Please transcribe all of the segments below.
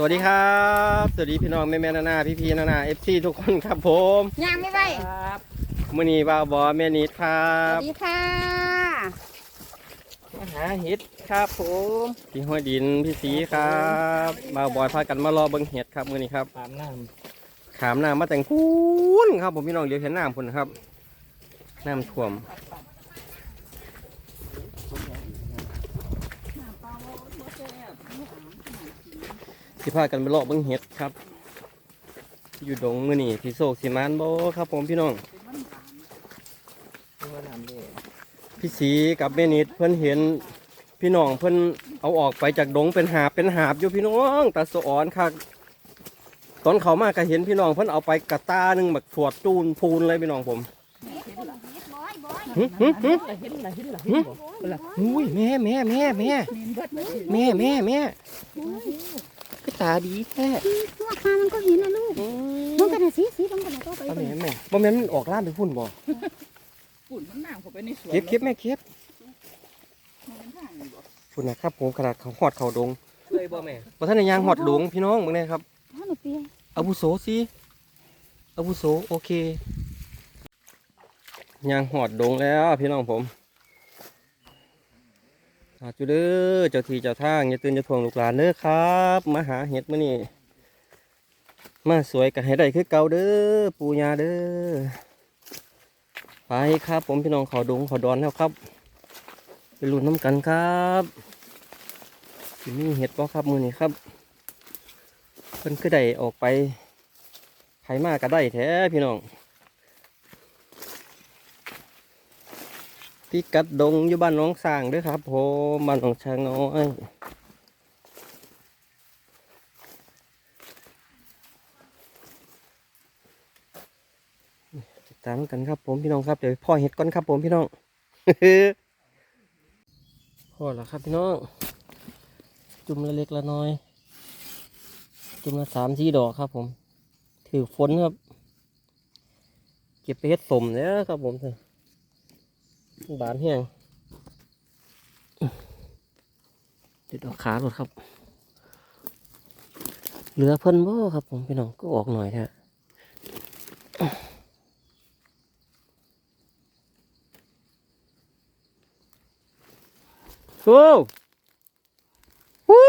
สวัสดีครับ สวัสดีพี่น้องแม่แม่นานาพี่พี่นานาเอฟซีทุกคนครับผมย่างไม่ไหวมื่อนี้บ่าวบอแม่นิดครัสบวัสดีค่ะมาหาเห็ดครับผมพี่ห้อยดินพี่สีครับบ่าวบอยพากันมารอเบิ่งเห็ดครับมื่อนี้ครับ ตามน้ขามน้ำมาแต่งพูนครับผมพี่น้องเดี๋ยวเห็นน้ำพุ่นครับน้ำท่วม ที่พากันไปเลาะเบิ่งเห็ดครับ อยู่ดงมื่อนี้พี่โศกสีมานโบครับ ผมพี่น้องพี่สีกับแม่นิดเพิ่นเห็นพี่น้องเพิ่นเอาออกไปจากดงเป็นหาบเป็นหาบอยู่พี่น้องตาสอ่อนค่ะตอนเขามาก็เห็นพี่น้องเพิ่นเอาไปกระตาหนึ่งแบบถวดจูนพูนเลยพี่น้องผมหึหึหึเห็นละเห็นละหึอุ้ยแม่แม่แม่แม่แม่แม่แม่ ตาดีแท้ตัวคามันก็เห็นนะลูกอืมัมนก็น่ะสีสีมันก็น่ะก็ไปเอาไปแม่แม่บ่แม่นมันออกล่ามไปพุ่นบ่ฝุ่นมันน้ำเข้าไปในสวนเก็บเก็บแม่เก็บมันข้างนี่บ่พุ่นนะครับผมขนาดเขาหอดเขาดงเลยบ่แม่บ่ท่านได้ยางหอดดงพี่น้องมึงเนี่ยครับท่านน่ะเปียอาวุโสสิอาวุโสโอเคยางหอดดงแล้วพี่น้องผม อาจุเด้อเจ้าทีเจ้าทางอย่าตื่นอย่าทวงลูกหลานเด้อครับ มาหาเห็ดมื้อนี้มาสวยกันให้ได้คือเก่าเด้อปูยาเด้อไปครับ ผมพี่น้องขาดงขาดอนแล้วครับไปลุ้นน้ำกันครับมีเห็ดบ่ครับมือนี้ครับเพิ่นคือได้ออกไปไผมาก็ได้แท้พี่น้อง พี่กัดดงอยู่บ้านน้องสร้างด้วยครับผมบ้านหนองช้างน้อยติดตามกันครับผมพี่น้องครับเดี๋ยวพ่อเห็ดก่อนครับผมพี่น้องพ่อล้วครับพี่น้องจุ่มละเล็กละน้อย จุ่มละสามสี่ดอกครับผม ถือฝนครับ เก็บไปเฮ็ดสมแล้วครับผมเถอะ บานแห้งติดออกขาหลดครับ เหลือเพิ่นบ่ครับผมพี่น้องก็ออกหน่อยฮะโอ้ฮู้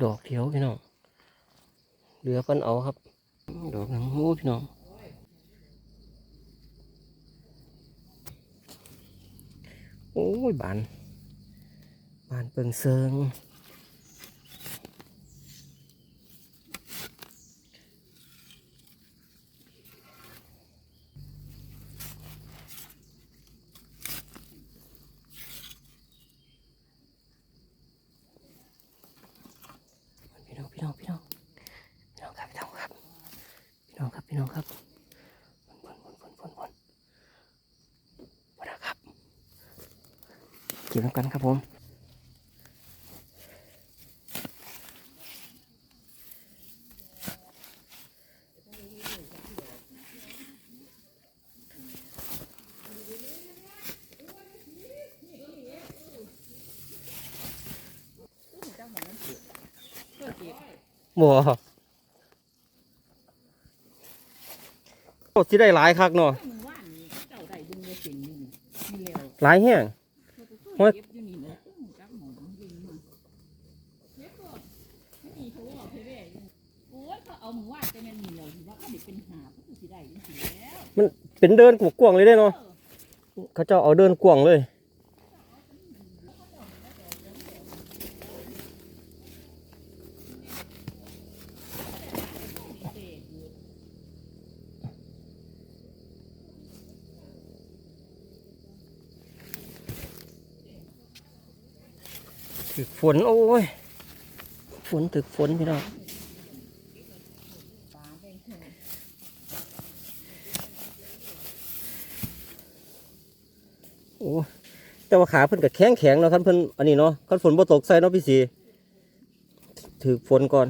ดอกเดียวพี่น้อง เหลือกันเอาครับ ดอกหนังหูพี่น้องโอ้ยบานบานเปิงเซิงพี่น้องพี่น้องพี่น้องพี่น้องครับพี่น้องครับพี่น้องครับพี่น้องครับบนบนบนบนบนบนบนนะครับเก็บน้ำกันครับผมบ่โอ้สิได้หลายคักเนาะมันว่านนี่เจ้าได้บุญบ่เป็นนี่นี่แล้วหลายแห้ง ว่อยู่โอ้ยเขาเอาหมู่ว่านแต่แม่นเหนียวที่ว่าเขาได้เป็นหาบก็สิได้จังซี่แล้วเป็นเดินกวางๆเลยได้เนาะเขาเจ้าเอาเดินกวางเลย ฝน โอ้ย ฝนถึกฝนพี่น้องโอ้แต่ว่าขาเพิ่นก็แข็งแข็งเนาะคันเพิ่นอันนี้เนาะคันฝนบ่ตกใส่เนาะพี่สีถือฝนก่อน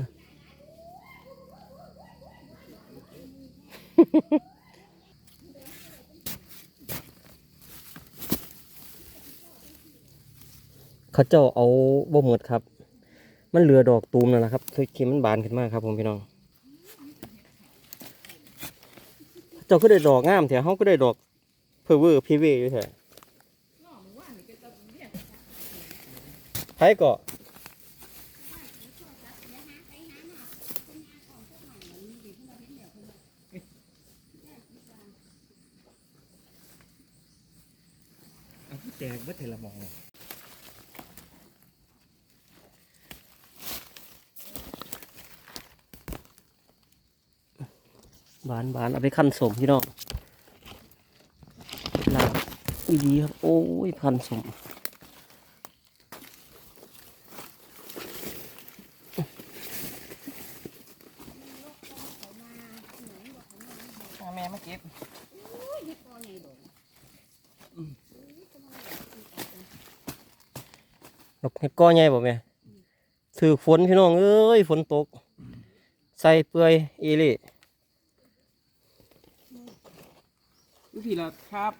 เขาเจ้าเอาบ่หมดครับ มันเหลือดอกตูมนั่นแหละครับคือเข็มมันบานขึ้นมากครับ ผมพี่น้อง เจ้าก็ได้ดอกงามแถวเขาก็ได้ดอกเพอเวอร์พีเวอยู่แถวไผก็แจกเบิดเทละมองานบานเอาไปขั้นสมพี่น้องลาบอีดีครับ โอ้ยพันสมแม่มาเก็บดอกเห็ดก้อใหญ่บ่แม่ถือฝนพี่น้องเอ้ยฝนตก ใส่เปื่อยอีห ลีวิธีละครับ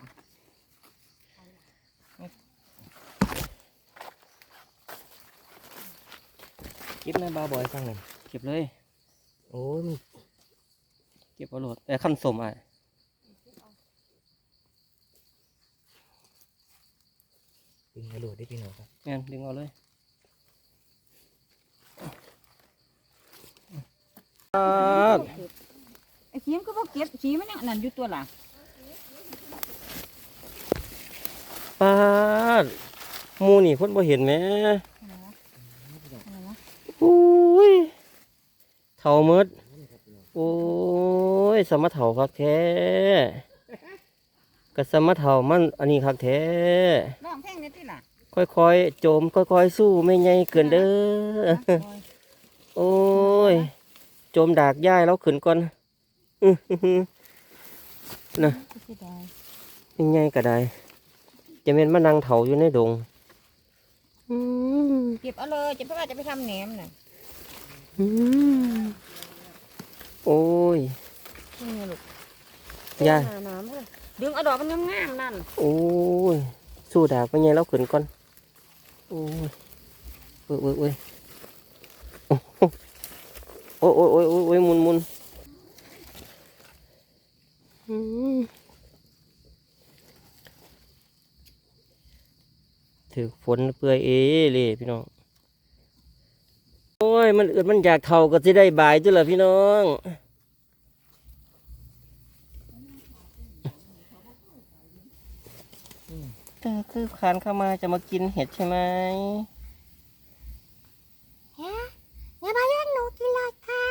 เก็บในบาบอยฟังหนึ่งเก็บเลย โอ้ยมันเก็บเอาโหลดแต่ขั้นสมอะดึงกระโดดได้พี่น้องครับแม่นดึงเอาเลยปาดไอ้เขียมก็บ่เก็บสีมันยังอันนั่นอยู่ตัวล่ะ ปาดหมูนี่เพ่นบ่เห็นไหมอุ้ยเท่าหมดโอ้ยสมะเท่าคักแท้ก็สมะเท่ามันอันนี้คักแท้ร้องเพลงนี่ติล่ะค่อยๆโจมค่อยๆสู้ไม่ใหญ่เกินเด้อโอ้ยโจมดากย่ายแล้วขึ้นก่อนอื้อหือนะยังไงก็ได้ จะเป็นมะนางเถาอยู่ในดงเก็บเอาเลยจะพ่อจะไปทำแหนมน่ะโอ้ยยายดึงอดอกมันงามๆนั่น โอ้ย สู้ดากไปไงแล้วขืนก่อน โอ้ยเว้ยเว้ยเว้ยโอ้ยโอ้ยโอ้ยโอ้ยมุนมุนอืม ถือฝนเปื่อยเอเลยพี่น้อง โอ้ย มันเอืดมันอยากเท่าก็จะได้บายจ้ะเหรอพี่น้องเธอคือคานเข้ามาจะมากินเห็ดใช่ไหมอย่ามาเรียกหนูกินเลยค่ะ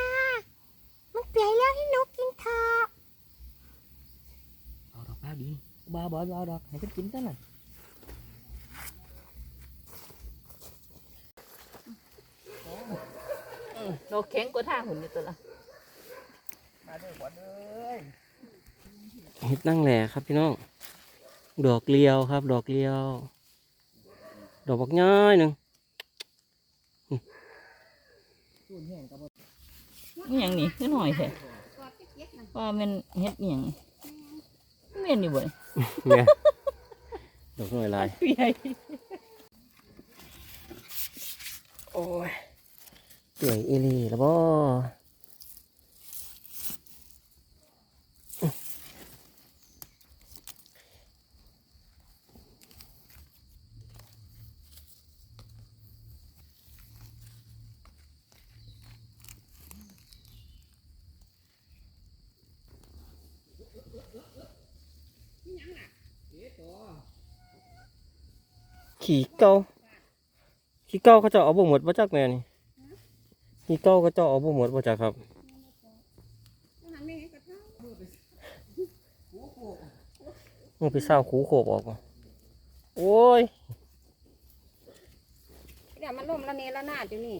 มันเปลี่ยนแล้วให้หนูกินเถอะเอาดอกบ้าดินบ้าบอยบ้าดอกให้เพิ่นกินซะน่ะดอกแข็งกว่าท่า หุ่นนี่ตัวละมาเด้อขวัญเอ้ยเห็ดนั่งแหล่ครับพี่น้อง ดอกเลียวครับ ดอกเลียว ดอกบักง่ายหนึ่งสูนแห้งกับบ่นี่หยังนี่คือหน่อยแท้ว่ามันเฮ็ดอิหยังแม่นอยู่บ่เนี่ยดอกหน่อยลายใหญ่โอ้ย เปื่อลีแล้วบ่ขี่เกาขี่เกาเขาจะเอาบ่หมดมาจากแม่นี่ ขี่เก่าเขาจะเอาบ่หมดมาจากครับมึงไปเศร้าคูโขบออกมาโอ้ยเดี๋ยวมันล่มละเนละนาดอยู่นี่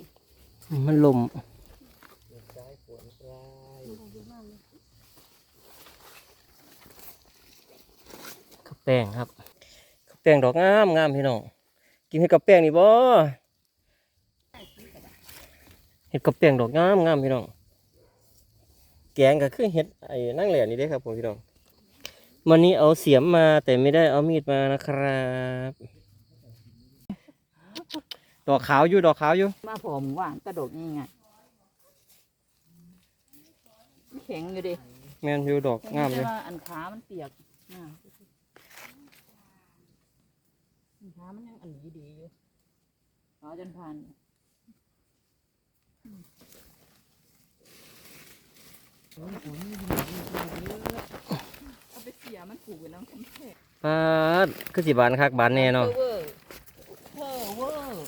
มันลมข้าวแป้งครับข้าวแป้งดอกงามงามพี่น้อง กินให้กับแป้งนี่บ่ เห็ดกระเปียงดอกงามงามพี่น้อง แกงก็คือเห็ดไอ้นั่งเหลี่ยนี่เด้ครับผมพี่น้องวันนี้เอาเสียมมาแต่ไม่ได้เอามีดมานะครับ ดอกขาวอยู่ดอกขาวอยู่ มาพอหมูว่างกระโดดยังไงแข็งอยู่ดิแมนอยู่ดอกงามเลยแต่ว่าอันขา มันเปียกอ่าอันขา มันยังอันนี้ดีอยู่รอจนผ่าน เอาไปเสียมันผูกไว้แล้วมันแข็งปาดคือสิบานคักบานแน่เนาะเวอร์เวอร์เวอร์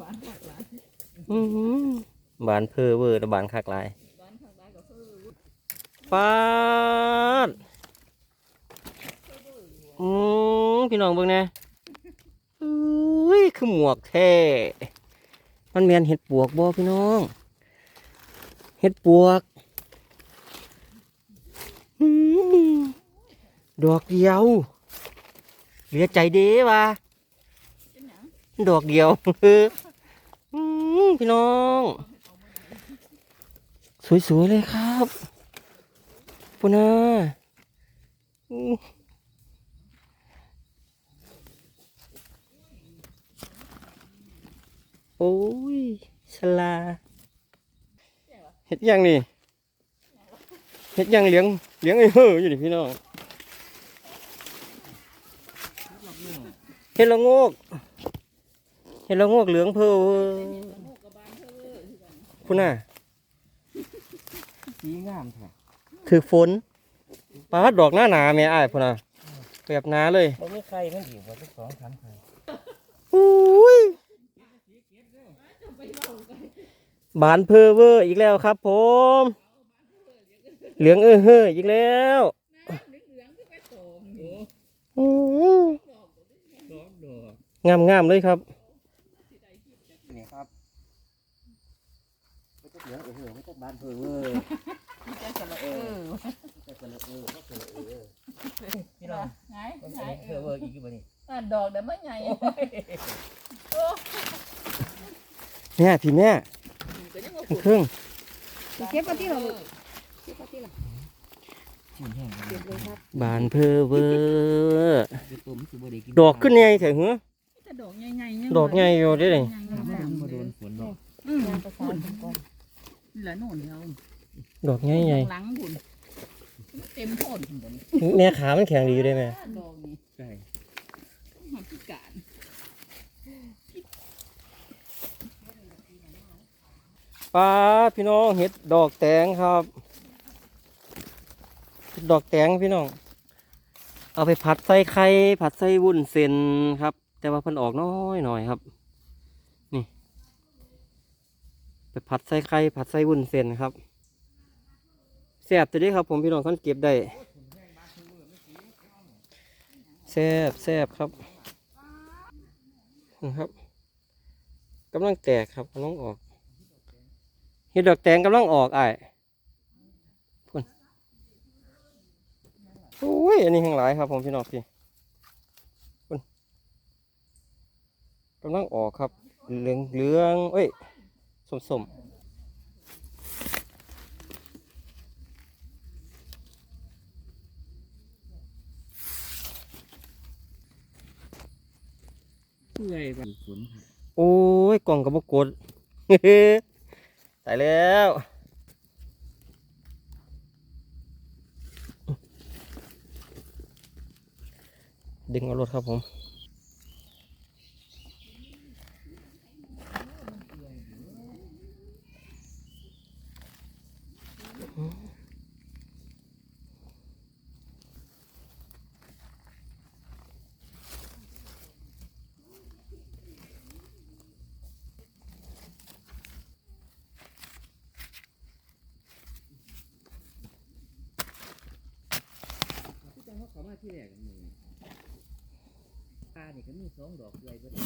บ้านผักหลายอื้อหือบานเพอเวอร์แต่บานคักหลายบ้านผักหลายก็เวอร์ปาดอืมพี่น้องเบิ่งแหน่อุ้ยคือหมวกแท้มันแมนเห็ดปวกบ่พี่น้อง เห็ดปวกดอกเดียวเหลือใจเด้วะดอกเดียวอืมพี่น้อง สวยๆเลยครับปุนาโอ้ยสลา เห็ดยังนี่เห็ดยังเลี้ยงเลี้ยงไอ้เห่ออยู่นี่พี่น้องเห็ดละโงกเห็ดละโงกเหลืองเพอคุณน่ะสีงามแท้ถือฝนปลาดอกหน้าหนาแม่อ้ายพุ่นน่ะแบบหนาเลยบ่มีใครมันอีกว่าทุกสองสามใครอุ้ย บานเพอเวอร์อีกแล้วครับ ผม เหลืองเออเฮ้ออีกแล้วอื้อดอกดอกงามงามๆเลยครับนี่ครับไม่ต้องเหลืองเออไม่ต้องบานเพอเวอร์ไม่ใช่สระเออไม่ต้องเออไม่ต้องเออพี่น้องไงมันไงเพเอออเวอร์อีกอยู่บ่นี่อะดอกเดี๋ยวไม่ไงแม่พี่แม่ก็ยังว่า เครื่องเก็บมาที่เราเก็บมาที่เราสีแห้งเก็บเลยครับบานเพอเวอร์คือตัวมันสิบ่ได้กินดอกขึ้นใหญ่แต่หัวจะดอกใหญ่ๆดอกใหญ่อยู่เด้เลยมันบ่โดนฝนดอกอืมงานประสานกันก่อนนี่แหละโน่นเดียวดอกใหญ่ใหญ่หลังคุณเต็มโพดคุณบนแม่ขามันแข็งดีอยู่ได้ไหมดอกนี่ใช่หอมพิการ ป้าพี่น้องเห็ดดอกแตงครับดดอกแตงพี่น้อง เอาไปผัดใส่ไข่ผัดใส่วุ้นเส้นครับ แต่ว่าเพิ่นออกน้อยหน่อยครับ นี่ ไปผัดใส่ไข่ผัดใส่วุ้นเส้นครับแซ่บจะได้ครับ ผมพี่น้องท่านเก็บได้แซ่บแซ่บครับนะครับกำลังแตกครับกำลังออก เห็ดดอกแตงกำลังออกอ้ายพุ่นโอ้ยอันนี้ทั้งหลายครับผมพี่น้องพี่พุ่นกำลังออกครับ เหลืองเหลืองเอ้ยสมสมเปื่อยแบบฝนโอ้ยกล่องกับบกด ตายแล้วดึงเอารถครับผม ที่จังเขาเข้ามาที่แรกมือตานี่ก็มีสองดอกใหญ่บ่ได้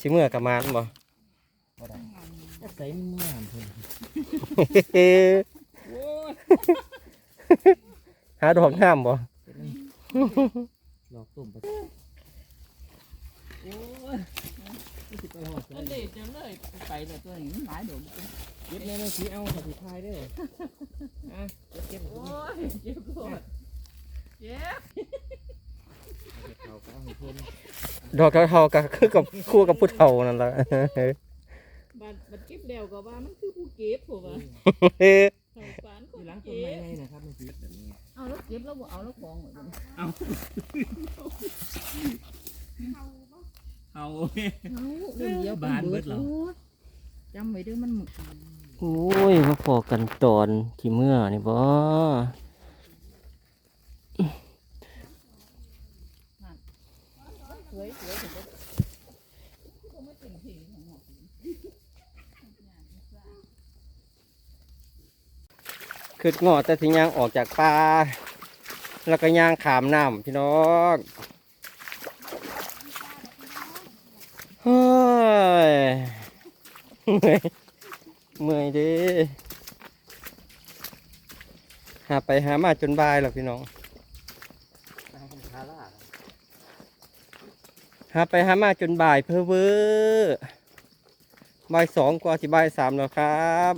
สิเมื่อกับมานบ่ บ่ได้จะใส่มันงามเพิ่นเฮ้โอ้หาดอกงามบ่หลอกตุ่มไปโอ้ย ไม่สิไปหอดก็เจะเลยไปแต่ตัวนี้มันหลายโดดเย็บแม่ไม่สีเอาขอถือพายเด้ออะเก็บโอ้ยเจ็บโคตรเจ็บเขาก็เอาให้เทาก็คือกับคู่กับผู้เฒ่านั่นแหละบัดบัดเก็บแล้วก็ว่ามันคือผู้เก็บผมว่าเฮ้สงสารคที่นหล้างต้นเก็ไม้ไงนะครับมันสีแบบนี้เอาแล้วเก็บแล้วเอาแล้วของเหมือนกันเอา เอาเอาเรื่องเดียวบานเบิดเหรอจำไว้เด้วยมันหมดโอ้ยมาพอกันตอนที่เมื่อนี่บ่สวยสวยแต่ก็ไม่เป็นเพลงของหมอคืองอแต่สิย่างออกจากป่าแล้วก็ย่างขามน้ำพี่น้อง เฮ้ยเมื่อยเมื่อยดิหาไปหามาจนบ่ายแล้วพี่น้องนางคำคาล่าหาไปหามาจนบ่ายเพอเวอร์บ่ายสองกว่าสิบ่ายสามแล้วครับ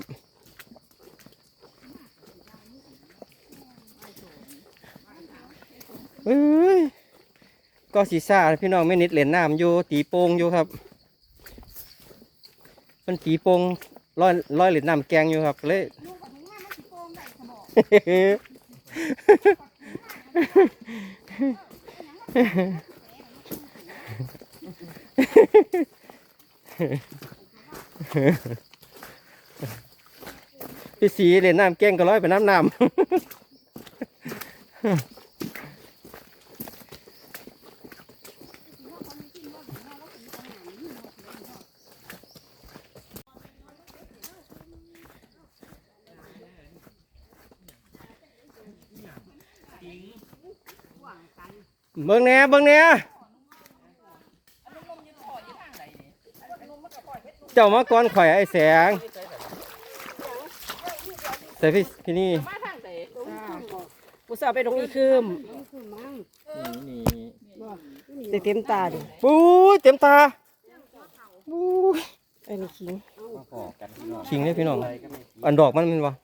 เอ้ย ก็สีซ่าพี่น้องไม่นิดเหรียญน้ำอยู่ตีโป่งอยู่ครับมันตีโป่งร้อยร้อยเหรียญน้ำแกงอยู่ครับเลยพี่สีเหรียญน้ำแกงก็ร้อยไปน้ำน้ำ เบิ่งแหน่เบิ่งแหน่เจ้ามาก่อนข่อยไอ้แสงแต่พี่พี่นี่มาทางไหนกูสาวไปตรงอีคืมนี่เต็มเต็มตาดิปุ้ยเต็มตาปุ้ยไอ้นี่ขิงมาขอกันพี่น้องขิงเลยพี่น้องอะไรก็ไม่กินอันดอกมันเป็นวะ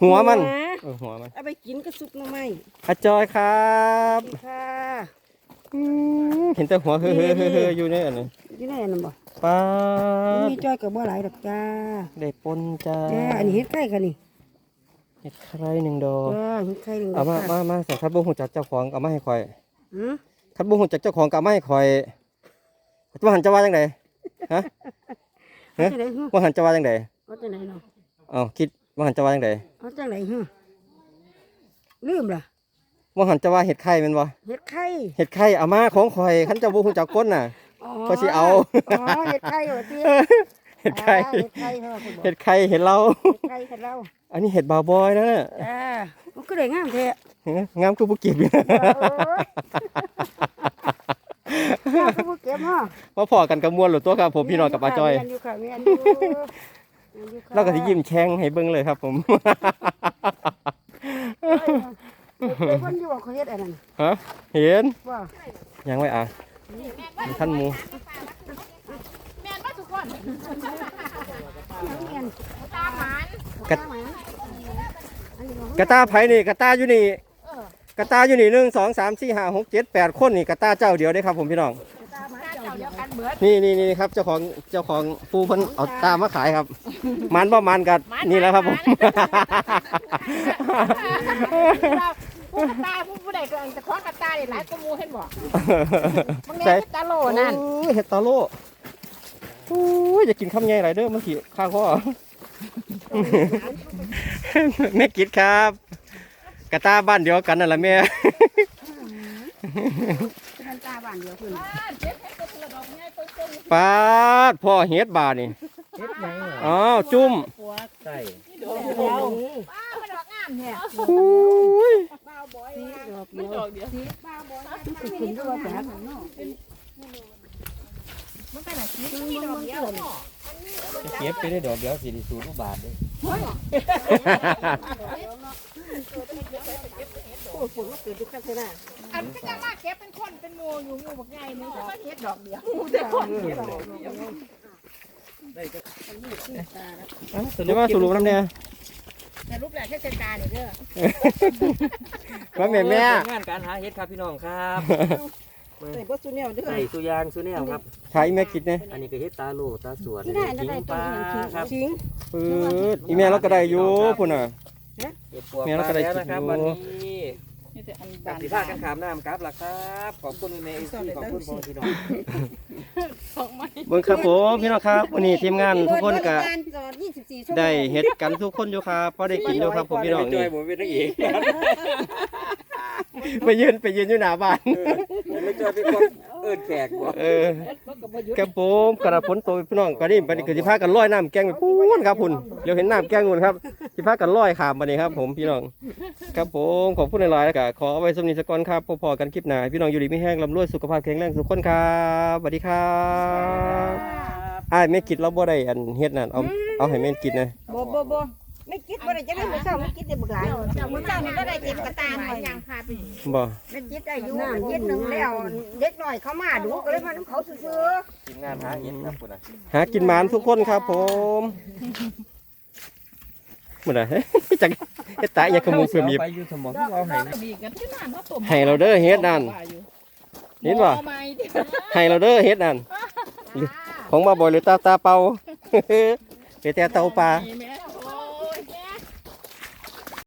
หัวมัน เออหัวมันเอาไปกินก็ซุปหน้ำไม้อาจอยครับนี่ค่ะอืมเห็นแต่หัวเฮ้อเฮ้อเฮ้อเฮ้ออยู่ในอันนี้อยู่ในอันนั้นบ่ป้าดมีจอยกับบ่หลายดอกจ้าได้ปนจ้าจ้าอันนี้เฮ็ดไข่ค่ะนี่เห็ดใครหนึ่งดอก จ้าเฮ็ดไข่หนึ่งดเอาอกมาค่ะมามาสันทัดบุหูจากเจ้าของเอามาให้ข่อย หืมทัดบุหูจากเจ้าของก็เอามาให้ข่อยว่าหันจะว่าจังไดฮะเอาจังไดหืมว่าหันจะว่าจังไดเอาจังไดเนาะเอาคิดว่าหันจะว่าจังไดเอาจังไดหืม ลืมล่ะว่าหันจะว่าเห็ดไข่แมันบ่เฮ็ดไข่เห็ดไข่เอามาของข่อยคันเจ้าบุหูจากก้นน่ะอ๋อก็สิเอาอ๋อเฮ็ดไข่ว่าติเห็ดไข่อ่าเฮ็ดไข่เฮาคุณบอกเห็ดไข่เห็ดเราเฮ็ดไข่ค่ะเราอันนี้เห็ดบาวบอยนะน่ะจ้ามันก็ได้งามแท้งามกูบุกิบเออโอ้ยงามคือผู้เก็บเนาะมาพอกันกับมวลหรือตัวครับผมพี่น้องกับอาจอยแม่นอยู่ค่ะแม่นอยู่แม่นอยู่ค่ะเราก็ที่ยิ้มแช่งให้เบิ่งเลยครับผม เอ้ยเด็กคนอยู่ว่าเขาเฮ็ดอันนั้นฮะเห็นว่ายังไว้อะมีท่านหมูแมนว่าทุกคนแม่นตาหมานกระตาหมาอันนี้ของกระตาไผนี่กระตาอยู่นี่กระตาอยู่นี่หนึ่งสองสามสี่ห้าหกเจ็ดแปดคนนี่กระตาเจ้าเดียวได้ครับผมพี่น้อง เจ้าเดีเดียยววกันเบิด นี่นี่นี่ครับเจ้าของเจ้าของปูเพิ่นเอาตามาขายครับ มันบ่มันกันนี่แหละครับผมผู้กระตายผู้ผู้ใดก็จะคว้ากระตายหลายกว่าหมูเห็นบ่มึงใส่แม่ตาโลนั่นโอ้ยเห็ดตาโลโอ้ยอย่ากินข้าวใหญ่หลายเด้อมันขี้ข้างคอแม่กิดครับ กระตาบ้านเดียวกันนั่นแหละแม่เป็นตาบ้านเดียวเพิ่นเจ็บให้ตัวเสือดอกไงตัวเสือ ปาดพ่อเฮ็ดบาดนี่เฮ็ดยังอะอ้าวจุ่มปวดใส่ดอกเดีเดียยววนี่ป้า มันดอกงามเนี่ยอุ้ยดอกมัเดียวดอกเดียวสิขึ้นด้วนเป็นอะไรที่ดอกเดียวจะเก็บไปได้ดอกเดียวสี่สูตรลูกบาทเลยฝนมาเกิดที่ข้างหนอันก็จะมาเก็บเป็นคนเป็นโมอยู่งูบักใหญ่นึงแต่ว่าเฮ็ดดอกเดียวได้ก็เดี๋ยวมาสรุปน้ำเนี่ยแต่รูปแรกเทศกาลนี่เด้อว่าแม่แม่งานการหาเฮ็ดครับพี่น้องครับ ใส่บ่ซุแนวเด้อใส่สุยางสุแนวครับ ขายอีแม่กินเนี่ยอันนี้ก็เฮ็ดตาโลตาสวนที่ได้ได้ตัวอย่างครับชิงปืดอีแม่เราก็ได้อยู่พุ่นน่ะ เฮ็ดปวกแม่ปเราลาก็ได้แล้วกินนะครับอยู่วันนี้นี่แต่อันกับบานสิพากันขามน้ำครับล่ะครับ ขอบคุณแม่เอซี่ขอบคุณพ่อพี่น้องของไม้เบิ่งครับผมพี่น้องครับวันนี้ทีมงานทุกคนก็ตลอด24ชั่วโมงได้เฮ็ดกันทุกคนอยู่ครับพอได้กินอยู่ครับผมพี่น้องจนี่อยผมเป็นนักเอก ไปยืนไปยืนอยู่หน้าบ้าน ไม่จอยเป็นคนเอิ้นแขกบ่เออครับผมกระฝนตกพี่น้องก็นี่บัดนี้ก็สิพากันลอยน้ำแกงไปพูนครับพุ่นเดี๋ยวเห็นน้ำแกงนู่นครับสิพากันลอยข้ามบัดนี้ครับผมพี่น้อง ครับผมขอบคุณหลายๆแล้วก็ขอเอาไว้สำนีสกอนครับพอๆกันคลิปหน้าให้พี่น้องอยู่ดีไม่แห้งลำรวยสุขภาพแข็งแรงทุกคนครับสวัสดีครับอ้ายแม่กิดเราบ่ได้อันเฮ็ดนั่นเอาเอาให้แม่กินนะ บ่บ่บ่ไม่คิด บ่ได้จะได้มื้อเช้าไม่คิดได้บักหลายมื้อเช้านี่ก็ได้เต็มกระตาหน่อยยังพาไปบ่ไม่คิดได้อยู่มันคิดหนึงแล้วเด็กน้อยเขามาดูก็เลยมานํเขาซื่อทีมงานหาเฮ็ดครับพุ่นน่ะหากินหมานทุกคนครับผมหมดเลยจังเฮ็ดตายอย่าขโมยเพื่อมีบไปอยู่สมองที่เอาให้นะมีกันที่นั่นเขาต้มให้เราเด้อเฮ็ดนั่นเห็นบ่หม้อไม้เด้อให้เราเด้อเฮ็ดนั่นของมาบ่อยหรือตาตาเป่าหรือแต่เตาปลามีแม่